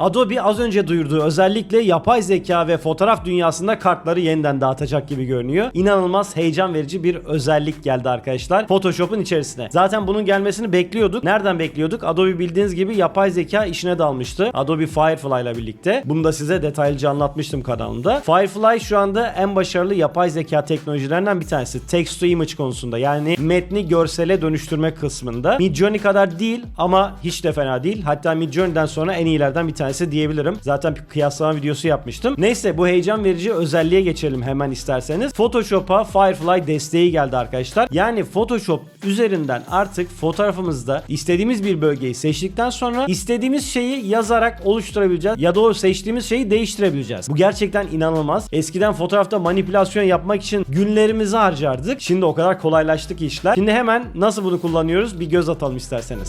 Adobe az önce duyurduğu özellikle yapay zeka ve fotoğraf dünyasında kartları yeniden dağıtacak gibi görünüyor. İnanılmaz heyecan verici bir özellik geldi arkadaşlar Photoshop'un içerisine. Zaten bunun gelmesini bekliyorduk. Nereden bekliyorduk? Adobe bildiğiniz gibi yapay zeka işine dalmıştı. Adobe Firefly ile birlikte. Bunu da size detaylıca anlatmıştım kanalımda. Firefly şu anda en başarılı yapay zeka teknolojilerinden bir tanesi. Text to image konusunda. Yani metni görsele dönüştürme kısmında. Midjourney kadar değil ama hiç de fena değil. Hatta Midjourney'den sonra en iyilerden bir tanesi diyebilirim. Zaten bir kıyaslama videosu yapmıştım. Neyse bu heyecan verici özelliğe geçelim hemen isterseniz. Photoshop'a Firefly desteği geldi arkadaşlar. Yani Photoshop üzerinden artık fotoğrafımızda istediğimiz bir bölgeyi seçtikten sonra istediğimiz şeyi yazarak oluşturabileceğiz ya da o seçtiğimiz şeyi değiştirebileceğiz. Bu gerçekten inanılmaz. Eskiden fotoğrafta manipülasyon yapmak için günlerimizi harcardık. Şimdi o kadar kolaylaştı ki işler. Şimdi hemen nasıl bunu kullanıyoruz bir göz atalım isterseniz.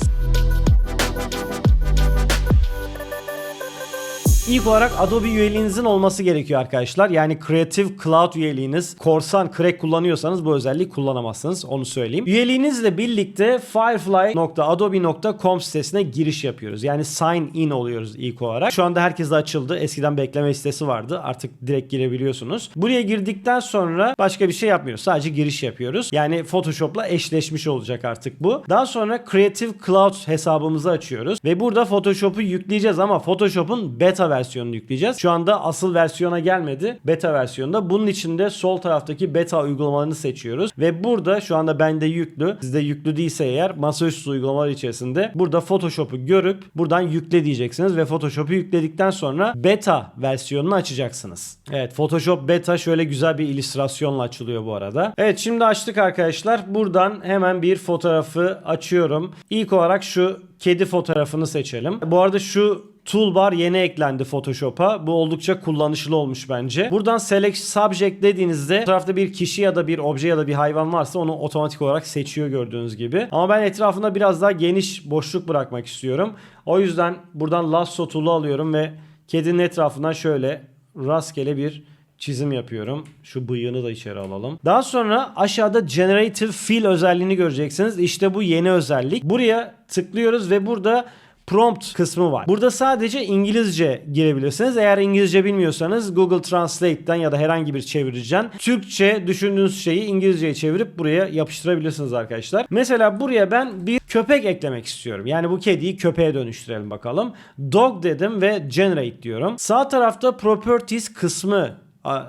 İlk olarak Adobe üyeliğinizin olması gerekiyor arkadaşlar. Yani Creative Cloud üyeliğiniz, Korsan Crack kullanıyorsanız bu özelliği kullanamazsınız. Onu söyleyeyim. Üyeliğinizle birlikte firefly.adobe.com sitesine giriş yapıyoruz. Yani sign in oluyoruz ilk olarak. Şu anda herkese açıldı. Eskiden bekleme sitesi vardı. Artık direkt girebiliyorsunuz. Buraya girdikten sonra başka bir şey yapmıyoruz. Sadece giriş yapıyoruz. Yani Photoshop'la eşleşmiş olacak artık bu. Daha sonra Creative Cloud hesabımızı açıyoruz. Ve burada Photoshop'u yükleyeceğiz ama Photoshop'un beta versiyonunu yükleyeceğiz. Şu anda asıl versiyona gelmedi. Beta versiyonda. Bunun için de sol taraftaki beta uygulamalarını seçiyoruz. Ve burada şu anda bende yüklü. Sizde yüklü değilse eğer masaüstü uygulamalar içerisinde burada Photoshop'u görüp buradan yükle diyeceksiniz ve Photoshop'u yükledikten sonra beta versiyonunu açacaksınız. Evet Photoshop beta şöyle güzel bir illüstrasyonla açılıyor bu arada. Evet şimdi açtık arkadaşlar. Buradan hemen bir fotoğrafı açıyorum. İlk olarak şu kedi fotoğrafını seçelim. Bu arada şu Toolbar yeni eklendi Photoshop'a. Bu oldukça kullanışlı olmuş bence. Buradan Select Subject dediğinizde fotoğrafta bir kişi ya da bir obje ya da bir hayvan varsa onu otomatik olarak seçiyor gördüğünüz gibi. Ama ben etrafında biraz daha geniş boşluk bırakmak istiyorum. O yüzden buradan Lasso Tool'u alıyorum ve kedinin etrafından şöyle rastgele bir çizim yapıyorum. Şu bıyığını da içeri alalım. Daha sonra aşağıda Generative Fill özelliğini göreceksiniz. İşte bu yeni özellik. Buraya tıklıyoruz ve burada prompt kısmı var. Burada sadece İngilizce girebilirsiniz. Eğer İngilizce bilmiyorsanız Google Translate'ten ya da herhangi bir çeviriciden Türkçe düşündüğünüz şeyi İngilizceye çevirip buraya yapıştırabilirsiniz arkadaşlar. Mesela buraya ben bir köpek eklemek istiyorum. Yani bu kediyi köpeğe dönüştürelim bakalım. Dog dedim ve generate diyorum. Sağ tarafta properties kısmı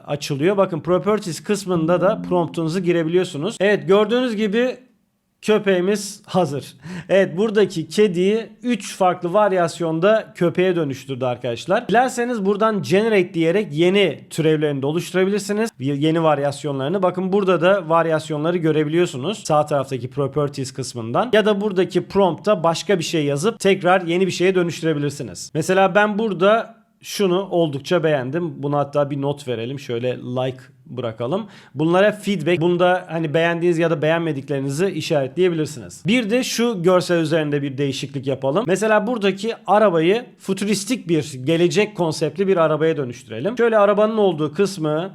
açılıyor. Bakın properties kısmında da promptunuzu girebiliyorsunuz. Evet gördüğünüz gibi köpeğimiz hazır. Evet buradaki kediyi 3 farklı varyasyonda köpeğe dönüştürdü arkadaşlar. Dilerseniz buradan generate diyerek yeni türevlerini de oluşturabilirsiniz. Yeni varyasyonlarını. Bakın burada da varyasyonları görebiliyorsunuz. Sağ taraftaki properties kısmından. Ya da buradaki prompta başka bir şey yazıp tekrar yeni bir şeye dönüştürebilirsiniz. Mesela ben burada şunu oldukça beğendim. Buna hatta bir not verelim. Şöyle like bırakalım. Bunlara feedback. Bunda hani beğendiğiniz ya da beğenmediklerinizi işaretleyebilirsiniz. Bir de şu görsel üzerinde bir değişiklik yapalım. Mesela buradaki arabayı futuristik bir gelecek konseptli bir arabaya dönüştürelim. Şöyle arabanın olduğu kısmı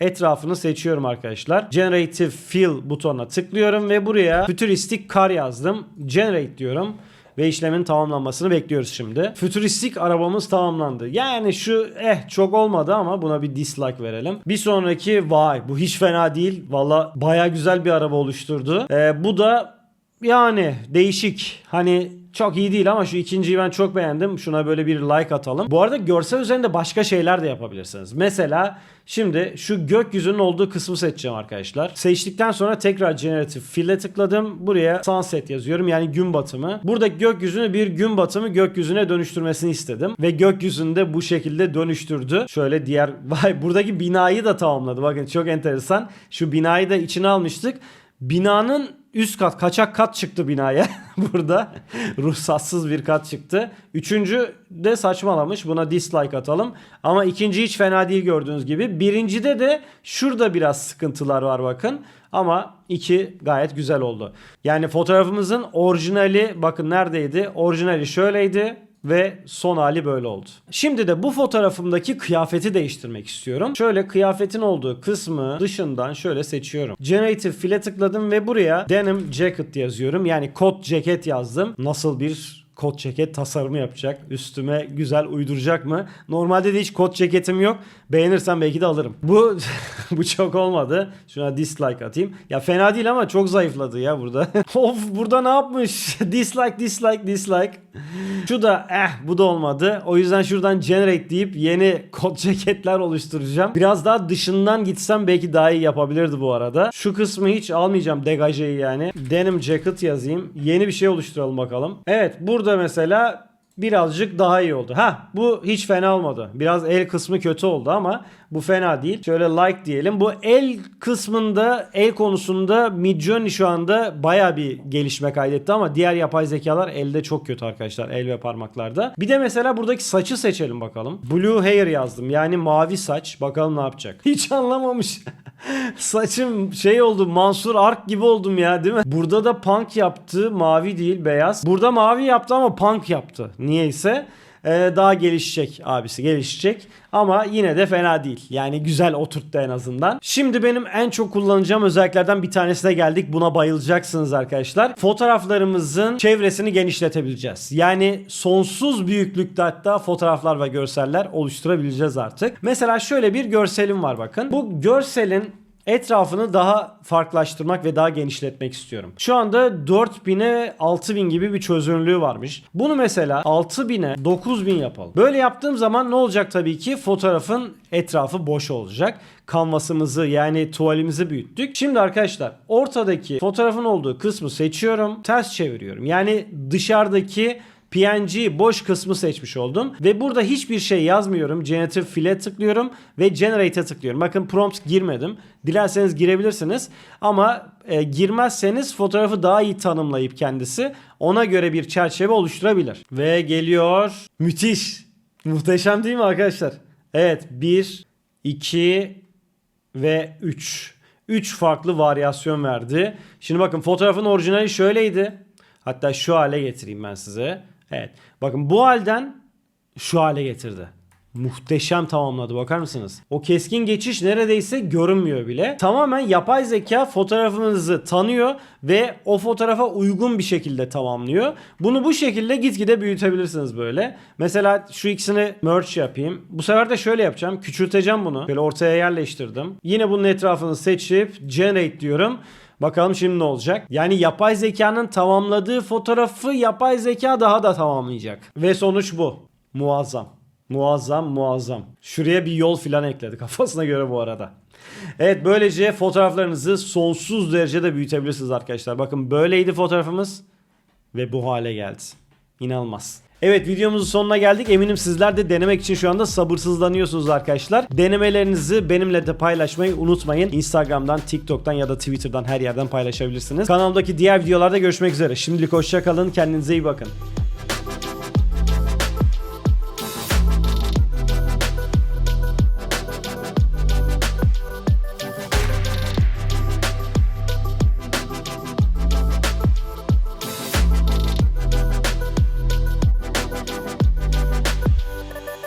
etrafını seçiyorum arkadaşlar. Generative Fill butonuna tıklıyorum ve buraya futuristik car yazdım. Generate diyorum ve işlemin tamamlanmasını bekliyoruz şimdi. Fütüristik arabamız tamamlandı. Yani şu eh çok olmadı ama buna bir dislike verelim. Bir sonraki vay bu hiç fena değil. Valla baya güzel bir araba oluşturdu. Ee, bu da yani değişik. Hani çok iyi değil ama şu ikinciyi ben çok beğendim. Şuna böyle bir like atalım. Bu arada görsel üzerinde başka şeyler de yapabilirsiniz. Mesela şimdi şu gökyüzünün olduğu kısmı seçeceğim arkadaşlar. Seçtikten sonra tekrar Generative Fill'e tıkladım. Buraya sunset yazıyorum yani gün batımı. Burada gökyüzünü bir gün batımı gökyüzüne dönüştürmesini istedim. Ve gökyüzünde bu şekilde dönüştürdü. Şöyle diğer vay buradaki binayı da tamamladı. Bakın çok enteresan. Şu binayı da içine almıştık. Binanın üst kat kaçak kat çıktı binaya burada. Ruhsatsız bir kat çıktı. Üçüncü de saçmalamış. Buna dislike atalım. Ama ikinci hiç fena değil gördüğünüz gibi. Birincide de şurada biraz sıkıntılar var bakın. Ama iki gayet güzel oldu. Yani fotoğrafımızın orijinali bakın neredeydi? Orijinali şöyleydi ve son hali böyle oldu. Şimdi de bu fotoğrafımdaki kıyafeti değiştirmek istiyorum. Şöyle kıyafetin olduğu kısmı dışından şöyle seçiyorum. Generative Fill'e tıkladım ve buraya denim jacket yazıyorum. Yani kot ceket yazdım. Nasıl bir kot ceket tasarımı yapacak. Üstüme güzel uyduracak mı? Normalde de hiç kot ceketim yok. Beğenirsen belki de alırım. Bu bu çok olmadı. Şuna dislike atayım. Ya fena değil ama çok zayıfladı ya burada. of burada ne yapmış? dislike dislike dislike. Şu da eh bu da olmadı. O yüzden şuradan generate deyip yeni kot ceketler oluşturacağım. Biraz daha dışından gitsem belki daha iyi yapabilirdi bu arada. Şu kısmı hiç almayacağım degajeyi yani. Denim jacket yazayım. Yeni bir şey oluşturalım bakalım. Evet burada mesela birazcık daha iyi oldu. Ha bu hiç fena olmadı. Biraz el kısmı kötü oldu ama bu fena değil. Şöyle like diyelim. Bu el kısmında el konusunda Midjourney şu anda baya bir gelişme kaydetti ama diğer yapay zekalar elde çok kötü arkadaşlar. El ve parmaklarda. Bir de mesela buradaki saçı seçelim bakalım. Blue hair yazdım. Yani mavi saç. Bakalım ne yapacak. Hiç anlamamış. Saçım şey oldu Mansur Ark gibi oldum ya değil mi? Burada da punk yaptı. Mavi değil beyaz. Burada mavi yaptı ama punk yaptı. Niyeyse. Ee, daha gelişecek abisi gelişecek ama yine de fena değil yani güzel oturttu en azından. Şimdi benim en çok kullanacağım özelliklerden bir tanesine geldik buna bayılacaksınız arkadaşlar. Fotoğraflarımızın çevresini genişletebileceğiz yani sonsuz büyüklükte hatta fotoğraflar ve görseller oluşturabileceğiz artık. Mesela şöyle bir görselim var bakın bu görselin etrafını daha farklılaştırmak ve daha genişletmek istiyorum. Şu anda 4000'e 6000 gibi bir çözünürlüğü varmış. Bunu mesela 6000'e 9000 yapalım. Böyle yaptığım zaman ne olacak tabii ki? Fotoğrafın etrafı boş olacak. Kanvasımızı yani tuvalimizi büyüttük. Şimdi arkadaşlar ortadaki fotoğrafın olduğu kısmı seçiyorum. Ters çeviriyorum. Yani dışarıdaki PNG boş kısmı seçmiş oldum. Ve burada hiçbir şey yazmıyorum. Generative Fill'e tıklıyorum ve Generate'e tıklıyorum. Bakın prompt girmedim. Dilerseniz girebilirsiniz. Ama e, girmezseniz fotoğrafı daha iyi tanımlayıp kendisi ona göre bir çerçeve oluşturabilir. Ve geliyor. Müthiş. Muhteşem değil mi arkadaşlar? Evet 1, 2 ve 3. 3 farklı varyasyon verdi. Şimdi bakın fotoğrafın orijinali şöyleydi. Hatta şu hale getireyim ben size. Evet. Bakın bu halden şu hale getirdi. Muhteşem tamamladı bakar mısınız? O keskin geçiş neredeyse görünmüyor bile. Tamamen yapay zeka fotoğrafınızı tanıyor ve o fotoğrafa uygun bir şekilde tamamlıyor. Bunu bu şekilde gitgide büyütebilirsiniz böyle. Mesela şu ikisini merge yapayım. Bu sefer de şöyle yapacağım. Küçülteceğim bunu. Böyle ortaya yerleştirdim. Yine bunun etrafını seçip generate diyorum. Bakalım şimdi ne olacak? Yani yapay zekanın tamamladığı fotoğrafı yapay zeka daha da tamamlayacak. Ve sonuç bu. Muazzam. Muazzam muazzam. Şuraya bir yol filan ekledi kafasına göre bu arada. Evet böylece fotoğraflarınızı sonsuz derecede büyütebilirsiniz arkadaşlar. Bakın böyleydi fotoğrafımız ve bu hale geldi. İnanılmaz. Evet videomuzun sonuna geldik. Eminim sizler de denemek için şu anda sabırsızlanıyorsunuz arkadaşlar. Denemelerinizi benimle de paylaşmayı unutmayın. Instagram'dan, TikTok'tan ya da Twitter'dan her yerden paylaşabilirsiniz. Kanalımdaki diğer videolarda görüşmek üzere. Şimdilik hoşça kalın. Kendinize iyi bakın.